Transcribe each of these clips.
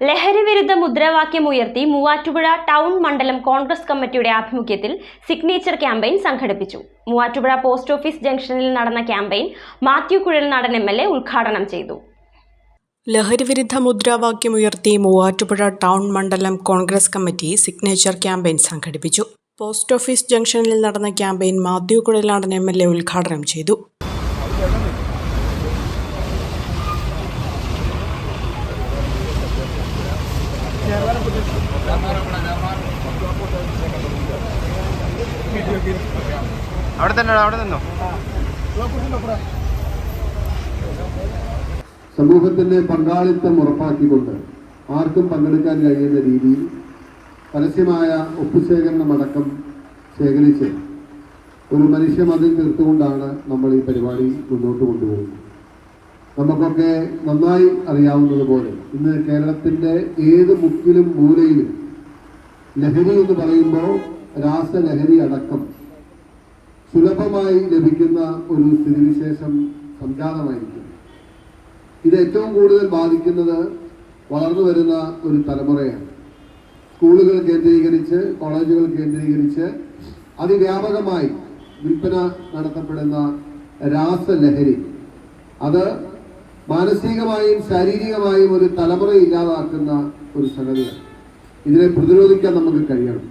ലഹരി വിരുദ്ധ മുദ്രാവാക്യം ഉയർത്തി മൂവാറ്റുപുഴ ടൗൺ മണ്ഡലം കോൺഗ്രസ് കമ്മിറ്റിയുടെ ആഭിമുഖ്യത്തിൽ സിഗ്നേച്ചർ ക്യാമ്പയിൻ സംഘടിപ്പിച്ചു. മൂവാറ്റുപുഴ പോസ്റ്റ് ഓഫീസ് ജംഗ്ഷനിൽ നടന്ന campaign Mathew Kuzhalnadan M L A ഉദ്ഘാടനം ചെയ്തു. ലഹരിവിരുദ്ധ മുദ്രാവാക്യം ഉയർത്തി മൂവാറ്റുപുഴ ടൗൺ മണ്ഡലം കോൺഗ്രസ് കമ്മിറ്റി സിഗ്നേച്ചർ ക്യാമ്പയിൻ സംഘടിപ്പിച്ചു. പോസ്റ്റ് ഓഫീസ് ജംഗ്ഷനിൽ നടന്ന campaign Mathew Kuzhalnadan M L A ഉദ്ഘാടനം ചെയ്തു. അവിടെ തന്നെ അവിടെ നിന്നോ? സമൂഹത്തിന്റെ പങ്കാളിത്തം ഉറപ്പാക്കിക്കൊണ്ട് ആർക്കും പങ്കെടുക്കാൻ കഴിയുന്ന രീതിയിൽ പരസ്യമായ ഒപ്പുശേഖരണമടക്കം ശേഖരിച്ച് ഒരു മനുഷ്യ മതിൽ തീർത്തുകൊണ്ടാണ് നമ്മൾ ഈ പരിപാടി മുന്നോട്ട് കൊണ്ടുപോകുന്നത്. നമുക്കൊക്കെ നന്നായി അറിയാവുന്നതുപോലെ ഇന്ന് കേരളത്തിന്റെ ഏത് മുക്കിലും മൂലയിലും ലഹരി എന്ന് പറയുമ്പോൾ രാസലഹരി അടക്കം സുലഭമായി ലഭിക്കുന്ന ഒരു സ്ഥിതിവിശേഷം സംജാതമായിരിക്കും ഇത് ഏറ്റവും കൂടുതൽ ബാധിക്കുന്നത് വളർന്നു വരുന്ന ഒരു തലമുറയാണ്. സ്കൂളുകൾ കേന്ദ്രീകരിച്ച് കോളേജുകൾ കേന്ദ്രീകരിച്ച് അതിവ്യാപകമായി വിൽപ്പന നടത്തപ്പെടുന്ന രാസലഹരി. അത് മാനസികമായും ശാരീരികമായും ഒരു തലമുറ ഇല്ലാതാക്കുന്ന ഒരു സംഗതിയാണ്. ഇതിനെ പ്രതിരോധിക്കാൻ നമുക്ക് കഴിയണം.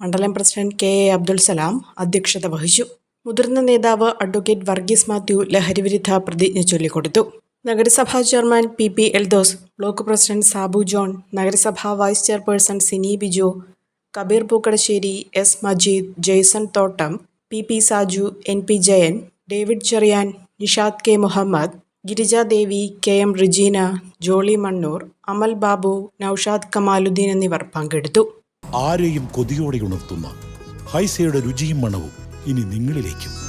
മണ്ഡലം president K A Abdul Salam അധ്യക്ഷത വഹിച്ചു. മുതിർന്ന നേതാവ് അഡ്വക്കേറ്റ് വർഗീസ് മാത്യു ലഹരിവിരുദ്ധ പ്രതിജ്ഞ ചൊല്ലിക്കൊടുത്തു. നഗരസഭാ chairman P P Eldhose block president Sabu John നഗരസഭാ vice chairperson Sini Biju Kabeer Pookkadassery S Majeed Jaison Thottam P P Saju N P Jayan David Cheriyan Nishad K Muhammad Girijadevi K M Rijeena Jolly Mannoor Amal Babu Naushad Kamaluddin എന്നിവർ പങ്കെടുത്തു. ആരെയും കൊതിയോടെ ഉണർത്തുന്ന ഹൈസയുടെ രുചിയും മണവും ഇനി നിങ്ങളിലേക്കും.